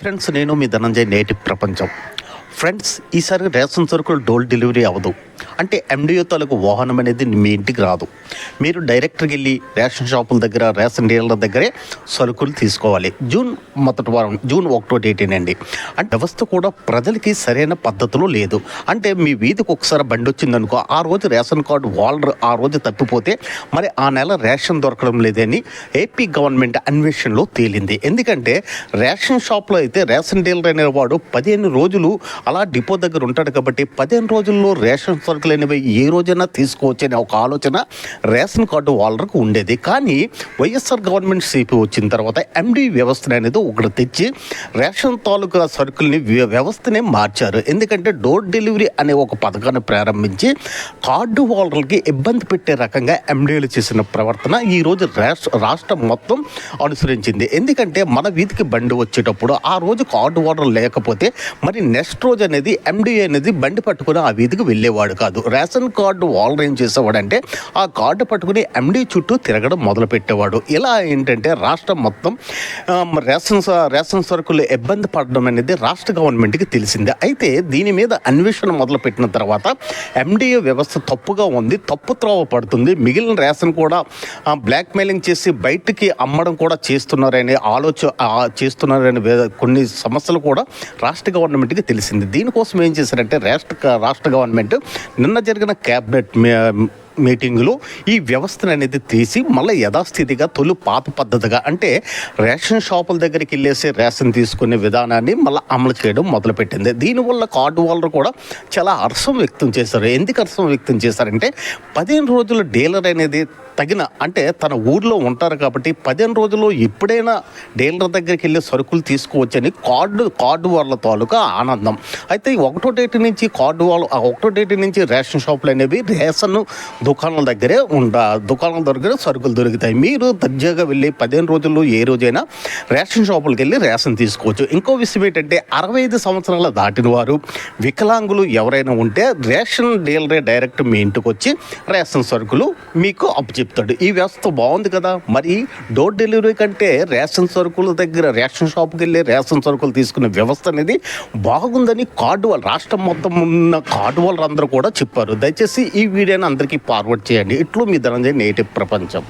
Friends నేను మీ ధనంజయ్ నేటి ప్రపంచం. ఫ్రెండ్స్ ఈసారి రేషన్ సరుకులు డోర్ డెలివరీ అవ్వదు అంటే ఎండిఓ తాలూకు వాహనం అనేది మీ ఇంటికి రాదు. మీరు డైరెక్ట్గా వెళ్ళి రేషన్ షాపుల దగ్గర రేషన్ డీలర్ల దగ్గరే సరుకులు తీసుకోవాలి. జూన్ మొదటి వారం జూన్ ఒకటో డేటేనండి అంటే వ్యవస్థ కూడా ప్రజలకి సరైన పద్ధతిలో లేదు. అంటే మీ వీధికి ఒకసారి బండి వచ్చిందనుకో ఆ రోజు రేషన్ కార్డు వాలర్ ఆ రోజు తప్పిపోతే మరి ఆ నెల రేషన్ దొరకడం లేదని ఏపీ గవర్నమెంట్ అన్వేషణలో తేలింది. ఎందుకంటే రేషన్ షాప్లో అయితే రేషన్ డీలర్ అనేవాడు పదిహేను రోజులు అలా డిపో దగ్గర ఉంటాడు కాబట్టి పదిహేను రోజుల్లో రేషన్ సరుకులు అనేవి ఏ రోజైనా తీసుకోవచ్చు అనే ఒక ఆలోచన రేషన్ కార్డు వాళ్ళకు ఉండేది. కానీ వైఎస్ఆర్ గవర్నమెంట్ సిపి వచ్చిన తర్వాత ఎండి వ్యవస్థ అనేది ఒకటి తెచ్చి రేషన్ తాలూకా సరుకుల్ని వ్యవస్థనే మార్చారు. ఎందుకంటే డోర్ డెలివరీ అనే ఒక పథకాన్ని ప్రారంభించి కార్డు హోల్డర్లకి ఇబ్బంది పెట్టే రకంగా ఎండీలు చేసిన ప్రవర్తన ఈరోజు రాష్ట్ర రాష్ట్రం మొత్తం అనుసరించింది. ఎందుకంటే మన వీధికి బండి వచ్చేటప్పుడు ఆ రోజు కార్డు హోల్డర్ లేకపోతే మరి నెక్స్ట్ రోజు అనేది ఎండీ అనేది బండి పట్టుకుని ఆ వీధికి వెళ్ళేవాడు. కాదు. రేషన్ కార్డు వాళ్ళు ఏం చేసేవాడంటే ఆ కార్డు పట్టుకుని ఎండీ చుట్టూ తిరగడం మొదలుపెట్టేవాడు. ఇలా ఏంటంటే రాష్ట్రం మొత్తం రేషన్ రేషన్ సరుకులు ఇబ్బంది పడడం అనేది రాష్ట్ర గవర్నమెంట్కి తెలిసిందే. అయితే దీని మీద అన్వేషణ మొదలుపెట్టిన తర్వాత ఎండిఏ వ్యవస్థ తప్పుగా ఉంది తప్పు త్రోవ పడుతుంది. మిగిలిన రేషన్ కూడా బ్లాక్ మెయిలింగ్ చేసి బయటికి అమ్మడం కూడా చేస్తున్నారని ఆలోచన చేస్తున్నారని కొన్ని సమస్యలు కూడా రాష్ట్ర గవర్నమెంట్కి తెలిసింది. దీనికోసం ఏం చేశారంటే రాష్ట్ర రాష్ట్ర గవర్నమెంట్ నిన్న జరిగిన క్యాబినెట్ మీటింగ్లో ఈ వ్యవస్థను అనేది తీసి మళ్ళీ యథాస్థితిగా తొలి పాత పద్ధతిగా అంటే రేషన్ షాపుల దగ్గరికి వెళ్ళేసి రేషన్ తీసుకునే విధానాన్ని మళ్ళీ అమలు చేయడం మొదలుపెట్టింది. దీనివల్ల కార్డు వాళ్ళు కూడా చాలా హర్షం వ్యక్తం చేశారు. ఎందుకు హర్షం వ్యక్తం చేశారంటే పదిహేను రోజుల డీలర్ అనేది తగిన అంటే తన ఊర్లో ఉంటారు కాబట్టి పదిహేను రోజుల్లో ఎప్పుడైనా డీలర్ దగ్గరికి వెళ్ళి సరుకులు తీసుకోవచ్చని కార్డు కార్డు వాళ్ళ తాలూకా ఆనందం. అయితే ఒకటో డేట్ నుంచి కార్డు వాళ్ళు ఆ ఒకటో డేట్ నుంచి రేషన్ షాపులు అనేవి రేషన్ దుకాణాల దగ్గరే ఉండ దుకాణాల దగ్గర సరుకులు దొరుకుతాయి. మీరు దర్జాగా వెళ్ళి పదిహేను రోజుల్లో ఏ రోజైనా రేషన్ షాపులకు వెళ్ళి రేషన్ తీసుకోవచ్చు. ఇంకో విషయం ఏంటంటే అరవై ఐదు సంవత్సరాల దాటిన వారు వికలాంగులు ఎవరైనా ఉంటే రేషన్ డీలరే డైరెక్ట్ మీ ఇంటికి వచ్చి రేషన్ సరుకులు మీకు చెప్తాడు. ఈ వ్యవస్థ బాగుంది కదా. మరి డోర్ డెలివరీ కంటే రేషన్ సరుకుల దగ్గర రేషన్ షాప్కి వెళ్ళి రేషన్ సరుకులు తీసుకునే వ్యవస్థ అనేది బాగుందని కార్డు వాళ్ళు రాష్ట్రం మొత్తం ఉన్న కార్డు వాళ్ళందరూ కూడా చెప్పారు. దయచేసి ఈ వీడియోని అందరికీ ఫార్వర్డ్ చేయండి. ఇట్లు మీ ధనంజయ నేటి ప్రపంచం.